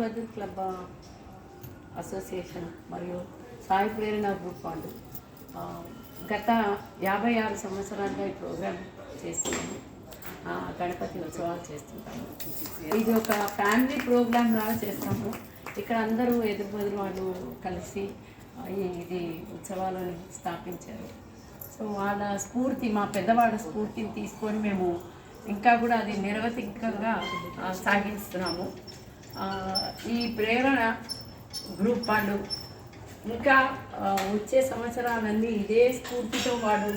Bahadur club association మరియు సాయి ప్రేరణ group వాళ్ళు. గత యాభై ఆరు సంవత్సరాలుగా ఈ ప్రోగ్రాం చేస్తున్నాము. గణపతి ఉత్సవాలు చేస్తుంటాము. ఇది ఒక ఫ్యామిలీ ప్రోగ్రామ్ లాగా చేస్తాము. ఇక్కడ అందరూ ఎదురు బదులు వాళ్ళు కలిసి ఇది ఉత్సవాలను స్థాపించారు. సో వాళ్ళ స్ఫూర్తి మా పెద్దవాళ్ళ స్ఫూర్తిని తీసుకొని మేము ఇంకా కూడా అది నిరవధికంగా సాగిస్తున్నాము. ఈ ప్రేరణ గ్రూప్ వాళ్ళు ఇంకా వచ్చే సంవత్సరాలన్నీ ఇదే స్ఫూర్తితో వాడు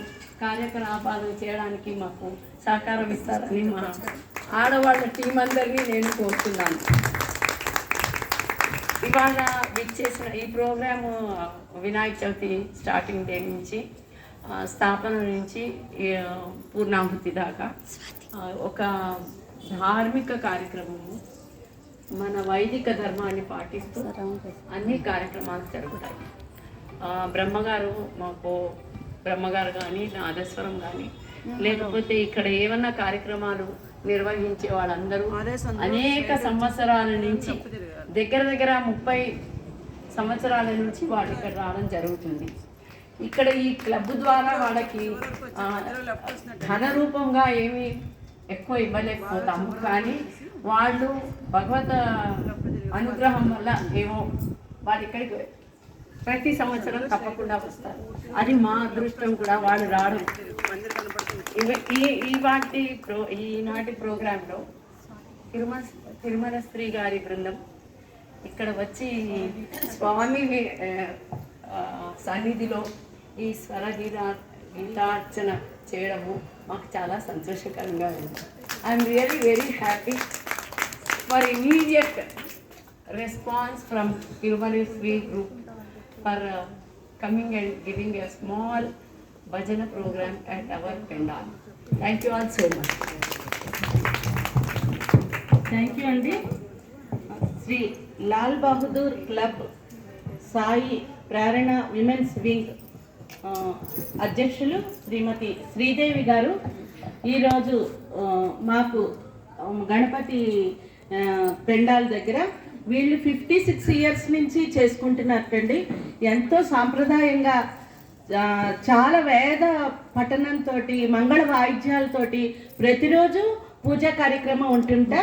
కార్యకలాపాలు చేయడానికి మాకు సహకారం ఇస్తారని మా ఆడవాళ్ళ టీం అందరినీ నేను కోరుతున్నాను. ఇవాళ విచ్చేసిన ఈ programme Vinayaka Chavithi starting day నుంచి స్థాపన నుంచి పూర్ణాహుతి దాకా ఒక ధార్మిక కార్యక్రమము. మన వైదిక ధర్మాన్ని పాటిస్తూ అన్ని కార్యక్రమాలు జరుగుతాయి. ఆ, బ్రహ్మగారు మాకు బ్రహ్మగారు కానీ నాదస్వరం కానీ లేకపోతే ఇక్కడ ఏమన్నా కార్యక్రమాలు నిర్వహించే వాళ్ళందరూ అనేక సంవత్సరాల నుంచి దగ్గర దగ్గర ముప్పై సంవత్సరాల నుంచి వాళ్ళు ఇక్కడ రావడం జరుగుతుంది. ఇక్కడ ఈ క్లబ్ ద్వారా వాళ్ళకి ధన రూపంగా ఏమి ఎక్కువ ఇవ్వలేకపోతాము. కానీ వాళ్ళు భగవత అనుగ్రహం వల్ల ఏమో వాళ్ళు ఇక్కడికి ప్రతి సంవత్సరం తప్పకుండా వస్తారు. అది మా అదృష్టం కూడా వాళ్ళు రావడం. ఈ ఈ వాటి ప్రో ఈనాటి ప్రోగ్రాంలో తిరుమల తిరుమల శ్రీ గారి బృందం ఇక్కడ వచ్చి స్వామి సన్నిధిలో ఈ స్వర గీతా గీతార్చన చేయడము మాకు చాలా సంతోషకరంగా ఉంది. I'm really very happy for immediate response from Tirumala free group for coming and giving a small bhajan programme at our pandal thank you all so much thank you అండి Shri Lal Bahadur club Sai Prerana women's wing అధ్యక్షులు శ్రీమతి శ్రీదేవి గారు. ఈరోజు మాకు గణపతి పెండాల దగ్గర వీళ్ళు fifty six years నుంచి చేసుకుంటున్నారండి ఎంతో సాంప్రదాయంగా చాలా వేద పఠనంతో మంగళ వాయిద్యాలతోటి ప్రతిరోజు పూజా కార్యక్రమం ఉంటుంట.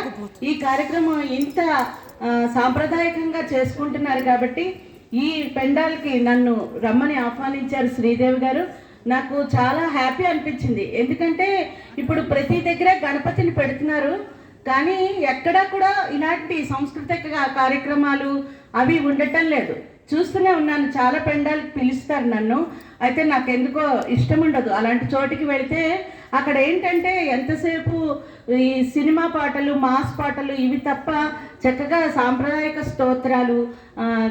ఈ కార్యక్రమం ఇంత సాంప్రదాయకంగా చేసుకుంటున్నారు కాబట్టి ఈ పెండాల్కి నన్ను రమ్మని ఆహ్వానించారు శ్రీదేవి గారు. నాకు చాలా హ్యాపీ అనిపించింది. ఎందుకంటే ఇప్పుడు ప్రతి దగ్గర గణపతిని పెడుతున్నారు. కానీ ఎక్కడా కూడా ఇలాంటి సాంస్కృతిక కార్యక్రమాలు అవి ఉండటం లేదు. చూస్తూనే ఉన్నాను. చాలా పెండాలు పిలుస్తారు నన్ను. అయితే నాకు ఎందుకో ఇష్టం ఉండదు అలాంటి చోటికి వెళితే అక్కడ ఏంటంటే ఎంతసేపు ఈ సినిమా పాటలు మాస్ పాటలు ఇవి తప్ప చక్కగా సాంప్రదాయక స్తోత్రాలు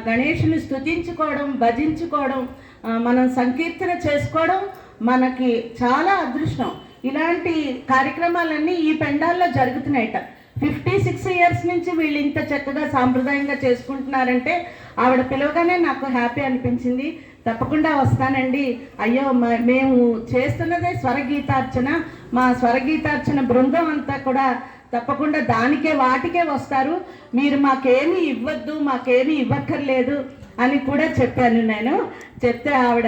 గణేషుని స్తుతించుకోవడం భజించుకోవడం మనం సంకీర్తన చేసుకోవడం మనకి చాలా అదృష్టం. ఇలాంటి కార్యక్రమాలన్నీ ఈ పెండాల్లో జరుగుతున్నాయట. ఫిఫ్టీ సిక్స్ ఇయర్స్ నుంచి వీళ్ళు ఇంత చక్కగా సాంప్రదాయంగా చేసుకుంటున్నారంటే ఆవిడ పిలవగానే నాకు హ్యాపీ అనిపించింది. తప్పకుండా వస్తానండి. అయ్యో మేము చేస్తున్నదే స్వరగీతార్చన. మా స్వరగీతార్చన బృందం అంతా కూడా తప్పకుండా దానికే వాటికే వస్తారు. మీరు మాకేమీ ఇవ్వద్దు మాకేమీ ఇవ్వక్కర్లేదు అని కూడా చెప్పాను నేను. చెప్తే ఆవిడ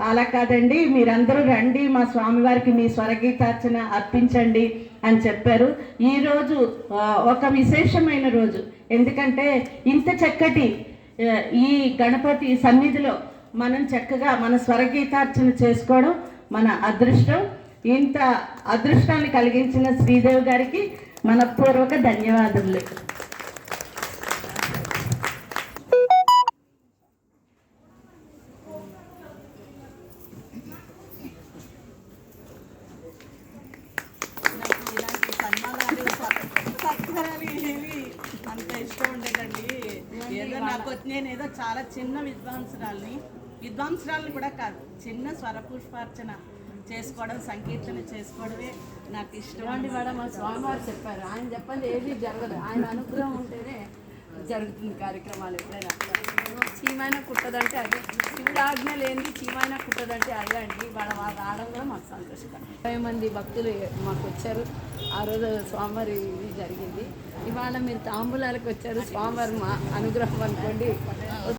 అలా కాదండి మీరందరూ రండి మా స్వామివారికి మీ స్వరగీతార్చన అర్పించండి అని చెప్పారు. ఈరోజు ఒక విశేషమైన రోజు. ఎందుకంటే ఇంత చక్కటి ఈ గణపతి సన్నిధిలో మనం చక్కగా మన స్వరగీతార్చన చేసుకోవడం మన అదృష్టం. ఇంత అదృష్టాన్ని కలిగించిన శ్రీదేవి గారికి మనపూర్వక ధన్యవాదములు. అంత ఇష్టం ఉండదండి. ఏదో నాకు నేను ఏదో చాలా చిన్న విద్వాంసురాల్ని. విద్వాంసురాల్ని కూడా కాదు చిన్న స్వర పుష్పార్చన చేసుకోవడం సంకీర్తన చేసుకోవడమే నాకు ఇష్టం ఇలాంటి వాడ మా స్వామివారు చెప్పారు. ఆయన చెప్పండి ఏది జరగదు. ఆయన అనుగ్రహం ఉంటేనే జరుగుతుంది కార్యక్రమాలు ఎప్పుడైనా? చీమైన కుట్టదంటే అదే. శివుడు ఆజ్ఞ లేనిది చీమైన కుట్టదంటే అదే అండి. వాళ్ళ వాళ్ళు రావడం కూడా మాకు సంతోషకరం. ఇరవై మంది భక్తులు మాకు వచ్చారు. ఆ రోజు స్వామివారి ఇది జరిగింది. ఇవాళ మీరు తాంబూలాలకు వచ్చారు. స్వామివారి మా అనుగ్రహం అనుకోండి.